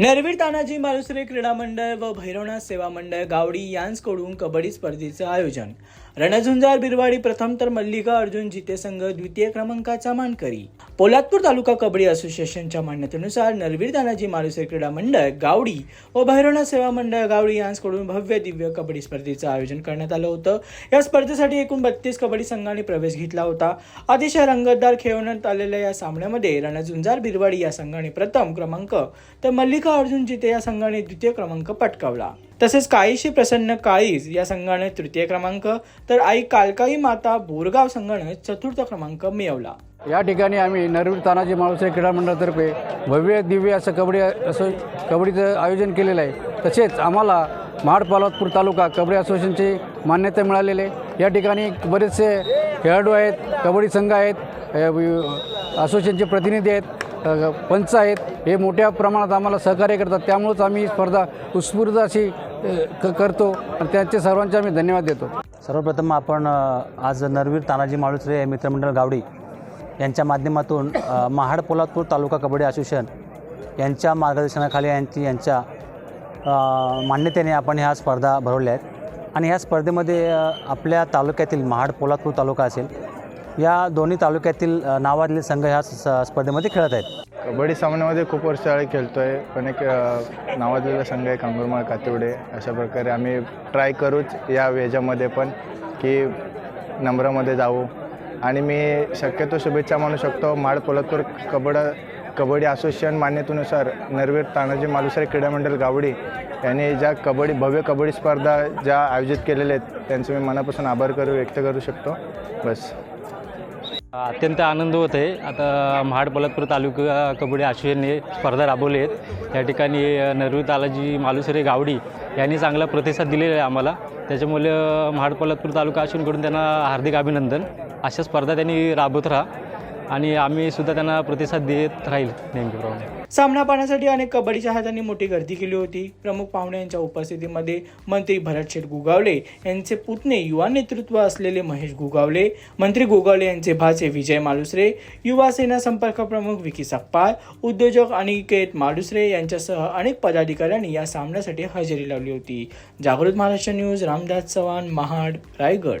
नरवीर तानाजी मालुसरे क्रीडा मंडळ व भैरवनाथ सेवा मंडळ गावडी यांचकडून कबड्डी स्पर्धेचं आयोजन. रणझुंजार बिरवाडी प्रथम तर मल्लिका अर्जुन जिते संघ द्वितीय क्रमांकाचा मानकरी. पोलादपूर तालुका कबड्डी असोसिएशनच्या मान्यतेनुसार नरवीर तानाजी मालुसरे क्रीडा मंडळ गावडी व भैरवनाथ सेवा मंडळ गावडी यांचकडून भव्य दिव्य कबड्डी स्पर्धेचं आयोजन करण्यात आलं होतं. या स्पर्धेसाठी एकूण बत्तीस कबड्डी संघांनी प्रवेश घेतला होता. अतिशय रंगतदार खेळवण्यात आलेल्या या सामन्यामध्ये रणझुंजार बिरवाडी या संघाने प्रथम क्रमांक तर मल्लिका अर्जुन जिते या संघाने द्वितीय क्रमांक पटकावला. तसेच काळीशी प्रसन्न काळीज या संघाने तृतीय क्रमांक तर आई कालकाई माता बोरगाव संघाने चतुर्थ क्रमांक मिळवला. या ठिकाणी आम्ही नरवीर तानाजी माळुसरे क्रीडा मंडळातर्फे भव्य दिव्य असं कबड्डी असो कबड्डीचं आयोजन केलेलं आहे. तसेच आम्हाला महाड पालवतपूर तालुका कबड्डी असोसिएशनची मान्यता मिळालेली आहे. या ठिकाणी बरेचसे खेळाडू आहेत कबड्डी संघ आहेत असोसिएशनचे प्रतिनिधी आहेत पंच आहेत. हे मोठ्या प्रमाणात आम्हाला सहकार्य करतात. त्यामुळंच आम्ही स्पर्धा उत्स्फूर्त अशी क करतो. आणि त्यांचे सर्वांचे आम्ही धन्यवाद देतो. सर्वप्रथम आपण आज नरवीर तानाजी माळुसरे मित्रमंडळ गावडी यांच्या माध्यमातून महाड पोलादपूर तालुका कबड्डी असोसिएशन यांच्या मार्गदर्शनाखाली यांची यांच्या मान्यतेने आपण ह्या स्पर्धा भरवल्या आहेत. आणि ह्या स्पर्धेमध्ये आपल्या तालुक्यातील महाड पोलादपूर तालुका असेल या दोन्ही तालुक्यातील नावाजलेले संघ ह्या स्पर्धेमध्ये खेळत आहेत. कबड्डी सामन्यामध्ये खूप वर्ष आधी खेळतो आहे पण एक नावाजलेला संघ आहे कांगुरमाळ कातुडे. अशा प्रकारे आम्ही ट्राय करूच या वेजामध्ये पण की नंबरामध्ये जाऊ. आणि मी शक्यतो शुभेच्छा म्हणू शकतो. माड कोल्हापूर कबड कबड्डी असोसिएशन मान्यतेनुसार नरवीर तानाजी मालुसरे क्रीडा मंडळ गावडी यांनी ज्या कबड्डी भव्य कबड्डी स्पर्धा ज्या आयोजित केलेल्या आहेत त्यांचे मी मनापासून आभार करू व्यक्त करू शकतो. बस. अत्यंत आनंद होत आहे. आता महाड पोलादपूर तालुका कबड्डी असोसिएशनने स्पर्धा राबवली आहेत. या ठिकाणी नरवी तालाजी मालुसरे गावडी यांनी चांगला प्रतिसाद दिलेला आहे आम्हाला. त्याच्यामुळे महाड पोलादपूर तालुका असोसिएशनकडून त्यांना हार्दिक अभिनंदन. अशा स्पर्धा त्यांनी राबवत राहा. आणि आम्ही सुद्धा त्यांना प्रतिसाद देत राहील नेमकेप्रमाणे सामना पाहण्यासाठी अनेक कबड्डी हातांनी मोठी गर्दी केली होती. प्रमुख पाहुणे यांच्या उपस्थितीमध्ये मंत्री भरत शेठ गुगावले यांचे पुतणे युवा नेतृत्व असलेले महेश गुगावले मंत्री गुगावले यांचे भाचे विजय मालुसरे युवा सेना संपर्क प्रमुख विकी सकपाळ उद्योजक अनिकेत मालुसरे यांच्यासह अनेक पदाधिकाऱ्यांनी या सामन्यासाठी हजेरी लावली होती. जागृत महाराष्ट्र न्यूज रामदास चव्हाण महाड रायगड.